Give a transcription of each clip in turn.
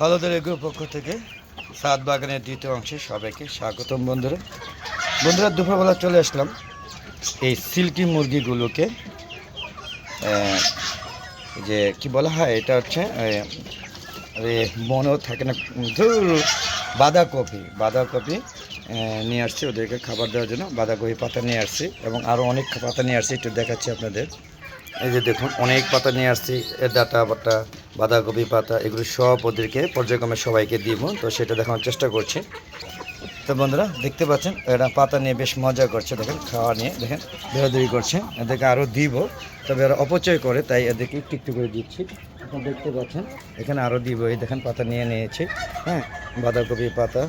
হলদের এগুলোর পক্ষ থেকে সাত বাগানের দ্বিতীয় অংশে সবাইকে স্বাগতম বন্ধুরা। বন্ধুরা, দুপুরবেলা চলে আসলাম এই সিল্কি মুরগিগুলোকে যে কি বলা হয়, এটা হচ্ছে মনেও থাকে না, ধুর, বাঁধাকপি বাঁধাকপি নিয়ে আসছি ওদেরকে খাবার দেওয়ার জন্য, বাঁধাকপি পাতা নিয়ে আসছি এবং আরও অনেক পাতা নিয়ে আসছি, একটু দেখাচ্ছি আপনাদের। এই যে দেখুন, অনেক পাতা নিয়ে আসছি ডাটা বাটা বাঁধাকপি পাতা, এগুলো সব ওদেরকে পর্যায়ক্রমে সবাইকে দিব, তো সেটা দেখানোর চেষ্টা করছি। তো বন্ধুরা, দেখতে পাচ্ছেন, এরা পাতা নিয়ে বেশ মজা করছে, দেখেন, খাওয়া নিয়ে, দেখেন বেরোদুরি করছে, এদেরকে আরও দিব, তবে এরা অপচয় করে, তাই এদেরকে একটু একটু করে দিচ্ছি। এখন দেখতে পাচ্ছেন, এখানে আরও দিব, এই দেখেন, পাতা নিয়ে নিয়েছি হ্যাঁ বাঁধাকপি পাতা,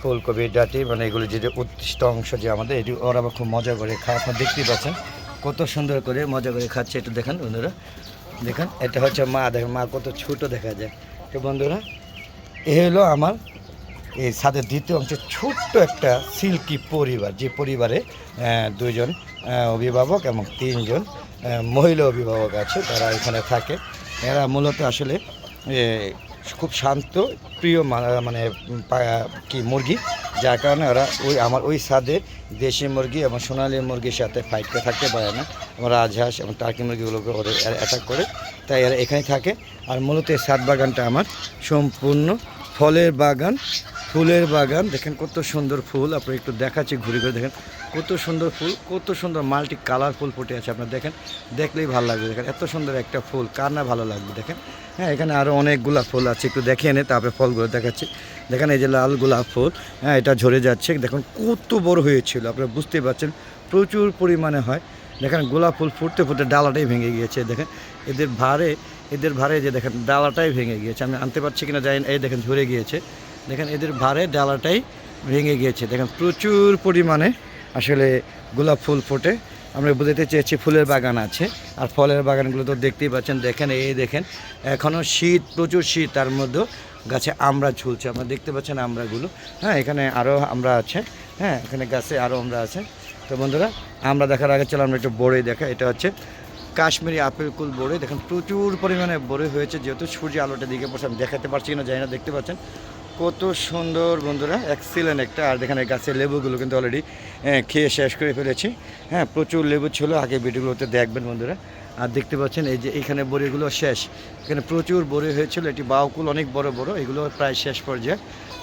ফুলকপি, ডাটি মানে এগুলো যে উৎকৃষ্ট অংশ যে আমাদের, এটি ওরা খুব মজা করে খাওয়া আপনার দেখতেই পাচ্ছেন। কত সুন্দর করে মজা করে খাচ্ছে, একটু দেখেন বন্ধুরা। দেখেন, এটা হচ্ছে মা, দেখেন মা কত ছোট দেখা যায়। তো বন্ধুরা, এ হলো আমার এই ছাদের দ্বিতীয় অংশে ছোট্ট একটা সিল্কি পরিবার, যে পরিবারে দুজন অভিভাবক এবং তিনজন মহিলা অভিভাবক আছে, তারা এখানে থাকে। এরা মূলত আসলে খুব শান্ত, প্রিয় মানে কি, মুরগি। যার কারণে ওরা ওই আমার ওই স্বাদে দেশি মুরগি এবং সোনালি মুরগির সাথে ফাইট করে থাকতে পারে না। আমার রাজহাঁস এবং টার্কি মুরগিগুলোকে ওদের অ্যাটাক করে। তাই এরা এখানে থাকে। আর মূলত এই সাত বাগানটা আমার সম্পূর্ণ ফলের বাগান। ফুলের বাগান। দেখেন কত সুন্দর ফুল আপনি একটু দেখাচ্ছি, ঘুরে ঘুরে দেখেন। কত সুন্দর ফুল, কত সুন্দর মাল্টি কালার ফুল ফুটে আছে আপনার দেখেন। দেখলেই ভালো লাগবে, দেখেন এত সুন্দর একটা ফুল, কার না ভালো লাগবে, দেখেন। হ্যাঁ এখানে আরও অনেকগুলা ফুল আছে, একটু দেখে এনে তারপরে ফলগুলো দেখাচ্ছি। দেখেন এই যে লাল গোলাপ ফুল হ্যাঁ এটা ঝরে যাচ্ছে, দেখুন কত বড় হয়েছিল, আপনারা বুঝতেই পারছেন, প্রচুর পরিমাণে হয়। দেখেন গোলাপ ফুল ফুটতে ফুটতে ডালাটাই ভেঙে গিয়েছে, দেখেন। এদের ভারে এদের ভারে যে দেখেন, ডালাটাই ভেঙে গিয়েছে, আমি আনতে পারছি কিনা যাই এই দেখেন ঝরে গিয়েছে। দেখেন, এদের ভারে ডালাটাই ভেঙে গিয়েছে। দেখেন, প্রচুর পরিমাণে আসলে গোলাপ ফুল ফোটে। আমরা বুঝতে চেয়েছি ফুলের বাগান আছে, আর ফলের বাগানগুলো তো দেখতেই পাচ্ছেন। দেখেন, এই দেখেন, এখনও শীত, প্রচুর শীত, তার মধ্যেও গাছে আমরা ঝুলছে। আপনারা দেখতে পাচ্ছেন আমরাগুলো। হ্যাঁ এখানে আরও আমরা আছে। হ্যাঁ এখানে গাছে আরও আমরা আছে। তো বন্ধুরা, আমরা দেখার আগে চলো, আমরা একটু বড়ই দেখা। এটা হচ্ছে কাশ্মীরি আপেল কুল বড়ে দেখেন, প্রচুর পরিমাণে বড়ে হয়েছে। যেহেতু সূর্য আলোটা দিকে পড়ছে, আমি দেখাতে পারছি না জানি না, দেখতে পাচ্ছেন? কত সুন্দর বন্ধুরা এক্সিলেন্ট একটা। আর এখানে গাছের লেবুগুলো কিন্তু অলরেডি খেয়ে শেষ করে ফেলেছি। হ্যাঁ প্রচুর লেবু ছিল, আগে ভিডিওগুলোতে দেখবেন বন্ধুরা। আর দেখতে পাচ্ছেন, এই যে এখানে বড়িগুলো শেষ। এখানে প্রচুর বড়ি হয়েছিল, এটি বাউকুল অনেক বড় বড়, এগুলো প্রায় শেষ পর্যায়ে।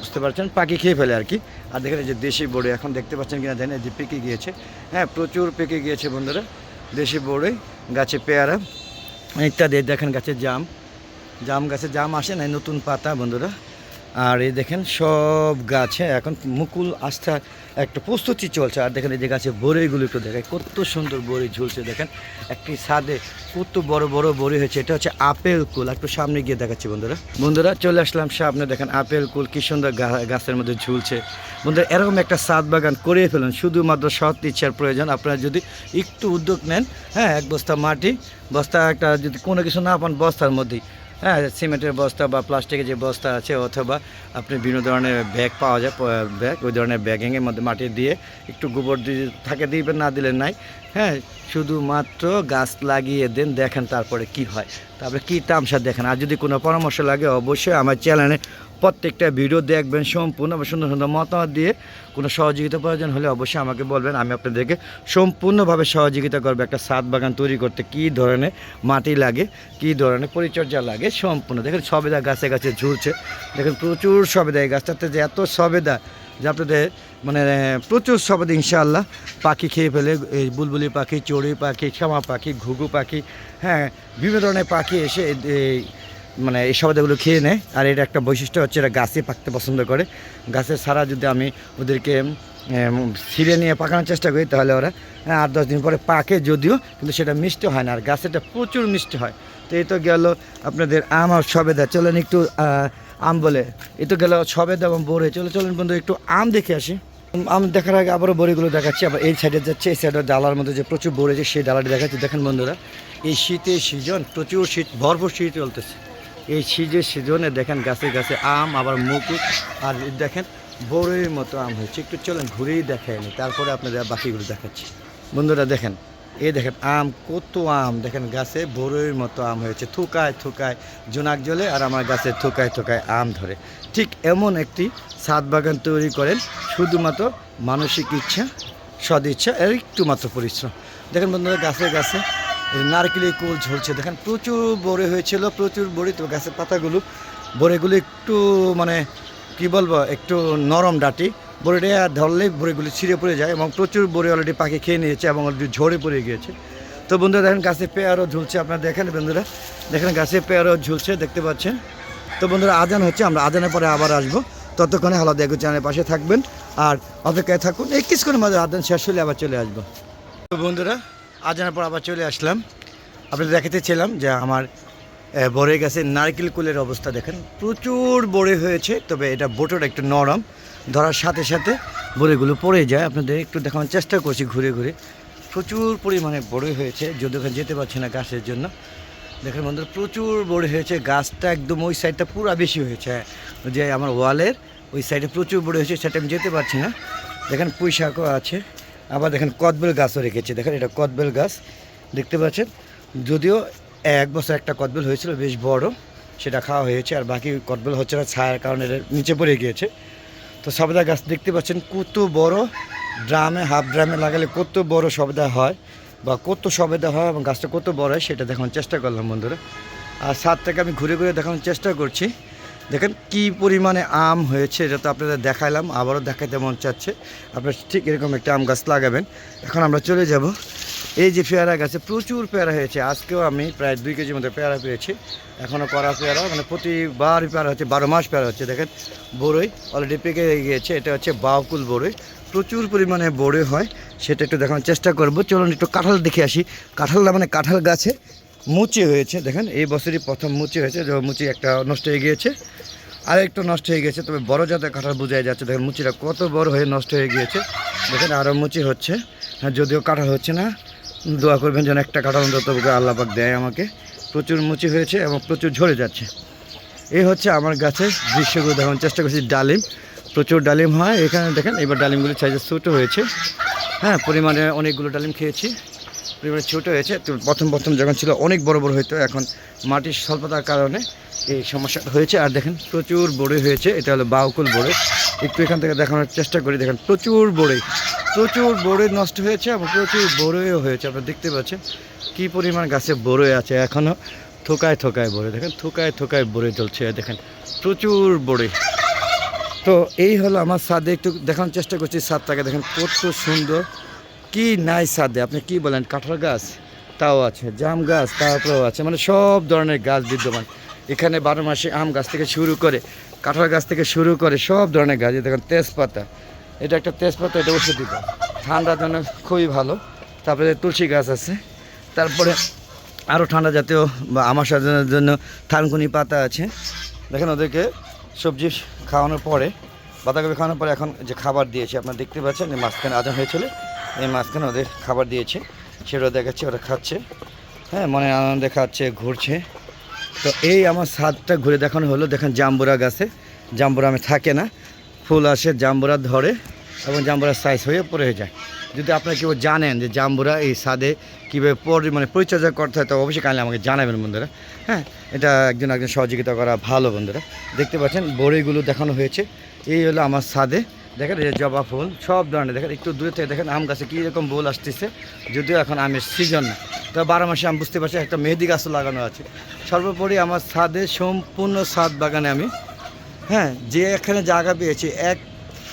বুঝতে পারছেন? পাখি খেয়ে ফেলে আর কি। আর দেখেন এই যে দেশি বড়ি, এখন দেখতে পাচ্ছেন কিনা জানেন এই যে পেকে গিয়েছে। হ্যাঁ প্রচুর পেকে গিয়েছে বন্ধুরা, দেশি বড়ই গাছে পেয়ারা, ইত্যাদি। দেখেন গাছের জাম। জাম গাছে জাম আসে না নতুন পাতা বন্ধুরা। আর এই দেখেন সব গাছে এখন মুকুল আস্থা একটা প্রস্তুতি চলছে। আর দেখেন এই যে গাছে বড়িগুলো একটু দেখেন, কত সুন্দর বড়ি ঝুলছে দেখেন। একটি ছাদে কত বড় বড় বড়ি হয়েছে, এটা হচ্ছে আপেল কুল। একটু সামনে গিয়ে দেখাচ্ছি বন্ধুরা। বন্ধুরা, চলে আসলাম সামনে, দেখেন আপেল কুল কি সুন্দর গাছের মধ্যে ঝুলছে। বন্ধুরা, এরকম একটা সাদ বাগান করে ফেলুন, শুধুমাত্র সৎ ইচ্ছার প্রয়োজন। আপনারা যদি একটু উদ্যোগ নেন হ্যাঁ এক বস্তা মাটি, বস্তা একটা যদি কোনো কিছু না পান বস্তার মধ্যেই। হ্যাঁ সিমেন্টের বস্তা বা প্লাস্টিকের যে বস্তা আছে অথবা আপনি বিভিন্ন ধরনের ব্যাগ পাওয়া যায় ব্যাগ, ওই ধরনের ব্যাগিংয়ের মধ্যে মাটি দিয়ে একটু গোবর দিয়ে থাকে দিবেন, না দিলে নাই। হ্যাঁ শুধুমাত্র গাছ লাগিয়ে দেন, দেখেন তারপরে কি হয়। তারপরে কী তামসা দেখেন। আর যদি কোনো পরামর্শ লাগে, অবশ্যই আমার চ্যানেলে প্রত্যেকটা ভিডিও দেখবেন, সম্পূর্ণ সুন্দর সুন্দর মতামত দিয়ে কোনো সহযোগিতা প্রয়োজন হলে অবশ্যই আমাকে বলবেন। আমি আপনাদেরকে সম্পূর্ণভাবে সহযোগিতা করব একটা সাত বাগান তৈরি করতে, কী ধরনের মাটি লাগে, কী ধরনের পরিচর্যা লাগে, সম্পূর্ণ। দেখেন সবেদা গাছে গাছে ঝুলছে, দেখেন প্রচুর সবেদা এই গাছটাতে যে এত সবেদা যে আপনাদের মানে প্রচুর সবেদা ইনশাআল্লাহ পাখি খেয়ে ফেলে, এই বুলবুলি পাখি, চড়ুই পাখি, শ্যামা পাখি, ঘুঘু পাখি হ্যাঁ বিভিন্ন ধরনের পাখি এসে মানে এই সবেদাগুলো খেয়ে নেয় আর এটা একটা বৈশিষ্ট্য হচ্ছে এরা গাছে পাকতে পছন্দ করে। গাছের ছাড়া যদি আমি ওদেরকে ছিঁড়ে নিয়ে পাকানোর চেষ্টা করি তাহলে ওরা হ্যাঁ, আট দশ দিন পরে পাকে যদিও কিন্তু সেটা মিষ্টি হয় না। আর গাছেটা প্রচুর মিষ্টি হয়। তো এই তো গেল আপনাদের আম আর সবেদা। চলেন একটু আম বলে। এই তো গেল সবেদা এবং বড়ে। চলে চলেন বন্ধু একটু আম দেখে আসি। আম দেখার আগে আবারও বড়িগুলো দেখাচ্ছি। আবার এই সাইডে যাচ্ছে এই সাইডের ডালার মধ্যে যে প্রচুর বড়ি সেই ডালাটি দেখাচ্ছি। দেখেন বন্ধুরা এই শীতের সিজন প্রচুর শীত ভরপুর শীত চলতেছে। এই শীতের সিজনে দেখেন গাছে গাছে আম, আবার মুকুট, আর দেখেন বড়ের মতো আম হয়েছে। একটু চলেন ঘুরেই দেখায়নি তারপরে আপনাদের বাকিগুলো দেখাচ্ছি। বন্ধুরা দেখেন, এই দেখেন আম, কত আম। দেখেন গাছে বড়ইয়ের মতো আম হয়েছে, থুকায় থুকায় জোনাক জ্বলে আর আমার গাছে থুকায় থুকায় আম ধরে। ঠিক এমন একটি ছাদ বাগান তৈরি করেন, শুধুমাত্র মানসিক ইচ্ছা সদ ইচ্ছা আর একটু মাত্র পরিশ্রম। দেখেন বন্ধুরা, গাছে গাছে নারকেলের কুল ঝরছে। দেখেন, প্রচুর বড়ে হয়েছিল, প্রচুর বড়ি, তো গাছের পাতাগুলো, বড়িগুলো একটু মানে কি বলব, একটু নরম ডাটি। বড়িটা ধরলে বড়িগুলি ছিঁড়ে পড়ে যায় এবং প্রচুর বড়ি অলরেডি পাখি খেয়ে নিয়েছে এবং অলরেডি ঝরে পড়ে গিয়েছে। তো বন্ধুরা, দেখেন গাছে পেয়ারও ঝুলছে। আপনারা দেখেন বন্ধুরা, দেখেন গাছে পেয়ারও ঝুলছে, দেখতে পাচ্ছেন? তো বন্ধুরা, আজান হচ্ছে, আমরা আজানের পরে আবার আসব। ততক্ষণে হালা দেখো চ্যানেলের পাশে থাকবেন। আর অপেক্ষায় থাকুন, এই কিছুক্ষণের মধ্যে আজান শেষ হলে আবার চলে আসব। তো বন্ধুরা আজানের পর আবার চলে আসলাম। আপনাদের দেখাতে ছিলাম যে আমার আহ, বড়ই গাছের নারকেল কুলের অবস্থা দেখেন। প্রচুর বড়ে হয়েছে তবে এটা বোটটা একটু নরম। ধরার সাথে সাথে বড়িগুলো পড়ে যায়। আপনাদের একটু দেখানোর চেষ্টা করছি ঘুরে ঘুরে। প্রচুর পরিমাণে বড়ই হয়েছে যদি ওখানে যেতে পারছে না গাছের জন্য। দেখেন বন্ধুরা প্রচুর বড় হয়েছে। গাছটা একদম ওই সাইডটা পুরো বেশি হয়েছে। যে আমার ওয়ালের ওই সাইডে প্রচুর বড় হয়েছে সেটা আমি যেতে পারছি না। দেখেন পুঁই শাকও আছে। আবার দেখেন কদবেল গাছও রেখেছে। দেখেন এটা কদবেল গাছ, দেখতে পাচ্ছেন? যদিও এক বছর একটা কদবেল হয়েছিল, বেশ বড়, সেটা খাওয়া হয়েছে, আর বাকি কদবেল হচ্ছে না, ছায়ার কারণে নিচে পড়ে গিয়েছে। তো সবেদা গাছ দেখতে পাচ্ছেন, কত বড় ড্রামে, হাফ ড্রামে লাগালে কত বড় সবেদা হয়, বা কত সবেদা হয় এবং গাছটা কত বড় হয়, সেটা দেখানোর চেষ্টা করলাম বন্ধুরা। আর সাত থেকে আমি ঘুরে ঘুরে দেখানোর চেষ্টা করছি। দেখেন কি পরিমাণে আম হয়েছে, এটা তো আপনাদের দেখাইলাম, আবারও দেখাতে মন চাচ্ছে। আপনার ঠিক এরকম একটা আম গাছ লাগাবেন। এখন আমরা চলে যাব। এই যে পেয়ারা গাছে প্রচুর পেয়ারা হয়েছে। আজকেও আমি প্রায় দুই কেজির মতো পেয়ারা পেয়েছি। এখনও করা পেয়ারা মানে প্রতিবার পেয়ারা হচ্ছে, বারো মাস পেয়ারা হচ্ছে। দেখেন, বড়ই অলরেডি পেকে গিয়েছে। এটা হচ্ছে বাউকুল বড়ই। প্রচুর পরিমাণে বড়ই হয়, সেটা একটু দেখানোর চেষ্টা করব। চলুন একটু কাঁঠাল দেখে আসি। কাঁঠালটা মানে কাঁঠাল গাছে মুচি হয়েছে, দেখেন, এই বছরই প্রথম মুচি হয়েছে, যে মুচি একটা নষ্ট হয়ে গিয়েছে। আর একটু নষ্ট হয়ে গেছে তবে বড় জাতের কাঁঠাল বোঝাই যাচ্ছে, দেখেন, মুচিটা কত বড় হয়ে নষ্ট হয়ে গিয়েছে। দেখেন আরও মুচি হচ্ছে। হ্যাঁ যদিও কাঁঠাল হচ্ছে না, দোয়া করবেন যেন একটা কাঁঠাল অন্তত আল্লাহ পাক দেয় আমাকে। প্রচুর মুচি হয়েছে এবং প্রচুর ঝরে যাচ্ছে। এই হচ্ছে আমার গাছের দৃশ্যগুলো, দেখানোর চেষ্টা করছি, ডালিম। প্রচুর ডালিম হয় এখানে, দেখেন, এবার ডালিমগুলো সাইজে ছোটো হয়েছে। হ্যাঁ পরিমাণে অনেকগুলো ডালিম খেয়েছি। পরিমাণে ছোটো হয়েছে। তো প্রথম প্রথম যখন ছিল অনেক বড় বড় হতো এখন মাটির স্বল্পতার কারণে এই সমস্যাটা হয়েছে। আর দেখেন প্রচুর বড়ে হয়েছে, এটা হলো বাউকুল বড়ে। একটু এখান থেকে দেখানোর চেষ্টা করি, দেখেন প্রচুর বড়ে। প্রচুর বড়ে নষ্ট হয়েছে এবং প্রচুর বড়েও হয়েছে, আপনারা দেখতে পাচ্ছেন কী পরিমাণ গাছে বড়ে আছে এখনও থোকায় থোকায় বড়ে, দেখেন থোকায় থোকায় বড়ে চলছে দেখেন প্রচুর বড়ে। তো এই হলো আমার ছাদে একটু দেখানোর চেষ্টা করছি ছাদটাকে দেখেন কত সুন্দর। কি নাই ছাদে আপনি কি বলেন? কাঁঠাল গাছ? তাও আছে। জাম গাছ? তারপরেও আছে। মানে সব ধরনের গাছ বিদ্যমান। এখানে বারো মাসে আম গাছ থেকে শুরু করে, কাঁঠাল গাছ থেকে শুরু করে সব ধরনের গাছ। দেখেন, তেজপাতা। এটা একটা তেজপাতা, এটা ওষুধি গাছ। ঠান্ডার জন্য খুবই ভালো। তারপরে তুলসী গাছ আছে। তারপরে আরও ঠান্ডা জাতীয় বা আমার জন্য থানকুনি পাতা আছে। দেখেন ওদেরকে সবজি খাওয়ানোর পরে, বাঁধাকপি খাওয়ানোর পরে এখন যে খাবার দিয়েছে, আপনারা দেখতে পাচ্ছেন এই মাঝখানে আজান হয়েছিল। এই মাঝখানে ওদের খাবার দিয়েছে। সেটা দেখাচ্ছে, ওরা খাচ্ছে। হ্যাঁ মনে আনন্দে খাচ্ছে, ঘুরছে। তো এই আমার ছাদটা ঘুরে দেখানো হলো। দেখেন জাম্বুরা গাছে। জাম্বুরা আমি থাকে না। ফুল আসে, জাম্বুরা ধরে এবং জাম্বুরা সাইজ হয়ে পড়ে যায়। যদি আপনারা কেউ জানেন যে জাম্বুরা এই ছাদে কীভাবে পরি মানে পরিচর্যা করতে হয়, তো অবশ্যই কাইন্ডলি আমাকে জানাবেন বন্ধুরা। হ্যাঁ এটা একজন একজন সহযোগিতা করা ভালো বন্ধুরা। দেখতে পাচ্ছেন, বড়িগুলো দেখানো হয়েছে। এই হলো আমার ছাদে দেখেন এই জবা ফুল, সব ধরনের। দেখেন একটু দূরে থেকে দেখেন আম গাছে কীরকম ফুল আসতেছে, যদিও এখন আমের সিজন না। তো বারো মাসে আমি বুঝতে পারছি, একটা মেহেদি গাছও লাগানো আছে। সর্বোপরি আমার ছাদে সম্পূর্ণ ছাদ বাগানে আমি হ্যাঁ যে এখানে জায়গা পেয়েছি, এক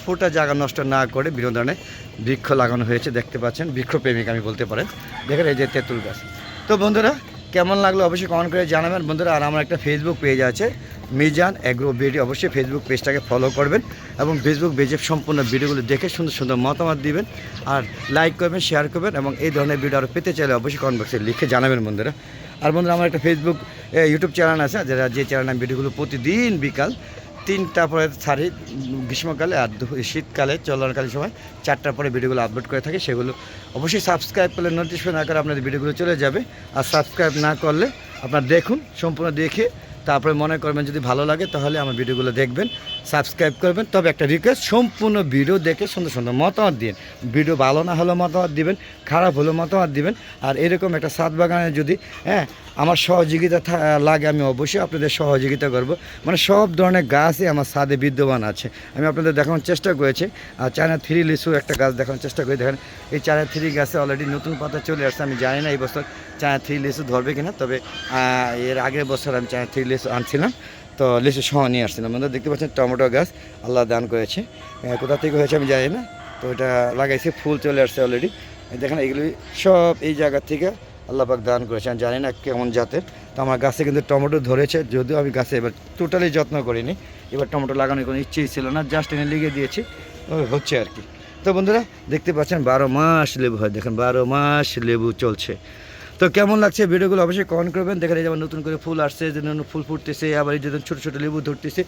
ফুটা জায়গা নষ্ট না করে ধরনের বৃক্ষ লাগানো হয়েছে, দেখতে পাচ্ছেন। বৃক্ষপ্রেমিক আমি বলতে পারেন। দেখেন এই যে তেঁতুল গাছ। তো বন্ধুরা, কেমন লাগল অবশ্যই কমেন্ট করে জানাবেন। বন্ধুরা, আর আমার একটা ফেসবুক পেজ আছে মিজান অ্যাগ্রো বিডি অবশ্যই ফেসবুক পেজটাকে ফলো করবেন এবং ফেসবুক পেজের সম্পূর্ণ ভিডিওগুলো দেখে সুন্দর সুন্দর মতামত দিবেন আর লাইক করবেন শেয়ার করবেন এবং এই ধরনের ভিডিও আরও পেতে চাইলে অবশ্যই কমেন্ট বক্সে লিখে জানাবেন বন্ধুরা। আর বন্ধুরা, আমার একটা ফেসবুক ইউটিউব চ্যানেল আছে, যারা যে চ্যানেলে আমি ভিডিওগুলো প্রতিদিন বিকাল তিনটা পরে ছাড়ি, গ্রীষ্মকালে আর শীতকালে, চলনকালীন সময় চারটার পরে ভিডিওগুলো আপলোড করে থাকি, সেগুলো অবশ্যই সাবস্ক্রাইব করলে নোটিফিকেশন আকারে আপনাদের ভিডিওগুলো চলে যাবে। আর সাবস্ক্রাইব না করলে আপনারা দেখুন, সম্পূর্ণ দেখে তারপরে মনে করবেন যদি ভালো লাগে, তাহলে আমার ভিডিওগুলো দেখবেন, সাবস্ক্রাইব করবেন। তবে একটা রিকোয়েস্ট সম্পূর্ণ ভিডিও দেখে সুন্দর সুন্দর মতামত দিন। ভিডিও ভালো না হলেও মতামত দিবেন, খারাপ হলেও মতামত দিবেন। আর এরকম একটা সাত বাগানে যদি হ্যাঁ আমার সহযোগিতা লাগে, আমি অবশ্যই আপনাদের সহযোগিতা করব। মানে সব ধরনের গাছই আমার ছাদে বিদ্যমান আছে। আমি আপনাদের দেখানোর চেষ্টা করেছি। আর চায়না থ্রি লিচু একটা গাছ দেখানোর চেষ্টা করি। দেখেন, এই চায়না থ্রি গাছে অলরেডি নতুন পাতা চলে আসছে। আমি জানি না এই বছর চায়না থ্রি লিচু ধরবে কিনা, তবে এর আগের বছর আমি চায়না থ্রি আনছিলাম। তো লিচু সহ নিয়ে আসছিলাম। বন্ধুরা, দেখতে পাচ্ছেন টমেটো গাছ আল্লাহ দান করেছে। কোথা থেকে হয়েছে আমি জানি না। তো এটা লাগাইছি, ফুল চলে আসছে অলরেডি দেখেন, এগুলি সব এই জায়গা থেকে আল্লাহ পাক দান করেছে আমি জানি না কেমন জাতের। তো আমার গাছে কিন্তু টমেটো ধরেছে, যদিও আমি গাছে এবার টোটালি যত্ন করিনি। এবার টমেটো লাগানোর কোনো ইচ্ছেই ছিল না জাস্ট এনে লিগে দিয়েছি। হচ্ছে আর কি। তো বন্ধুরা, দেখতে পাচ্ছেন, বারো মাস লেবু হয়। দেখেন, বারো মাস লেবু চলছে। তো কেমন লাগছে ভিডিওগুলো অবশ্যই কমেন্ট করবেন। দেখা যায় যেমন নতুন করে ফুল আসছে যে ফুল ফুটতেছে, আবার এই যে ছোটো ছোটো লেবু ধরতেছে।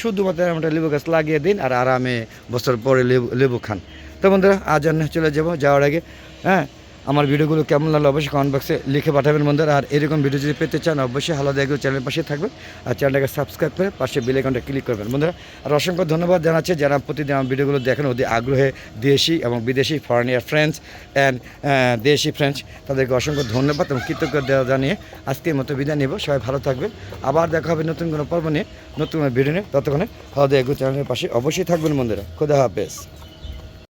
শুধুমাত্র আমরা লেবু গাছ লাগিয়ে দিন আর আরামে বছর পরে লেবু লেবু খান। তো বন্ধুরা, আজ চলে যাব যাওয়ার আগে হ্যাঁ? আমার ভিডিওগুলো কেমন লাগল অবশ্যই কমেন্ট বক্সে লিখে পাঠাবেন বন্ধুরা। আর এরকম ভিডিও যদি পেতে চান, অবশ্যই হালা দেখবে চ্যানেলের পাশে থাকবেন। আর চ্যানেলটাকে সাবস্ক্রাইব করে পাশে বেল আইকনটা ক্লিক করবেন বন্ধুরা। আর অসংখ্য ধন্যবাদ জানাচ্ছি যারা প্রতিদিন আমার ভিডিওগুলো দেখেন, ওদের আগ্রহে দেশি এবং বিদেশি ফরেনিয়ার ফ্রেন্ডস অ্যান্ড দেশি ফ্রেন্ডস তাদেরকে অসংখ্য ধন্যবাদ এবং কৃতজ্ঞ দেওয়া জানিয়ে আজকের মতো বিদায় নেব। সবাই ভালো থাকবেন। আবার দেখা হবে নতুন কোনো পর্ব নিয়ে, নতুন ভিডিও নিয়ে। ততক্ষণে হালা দেখবে চ্যানেলের পাশে অবশ্যই থাকবেন বন্ধুরা। খুদা হাফেজ।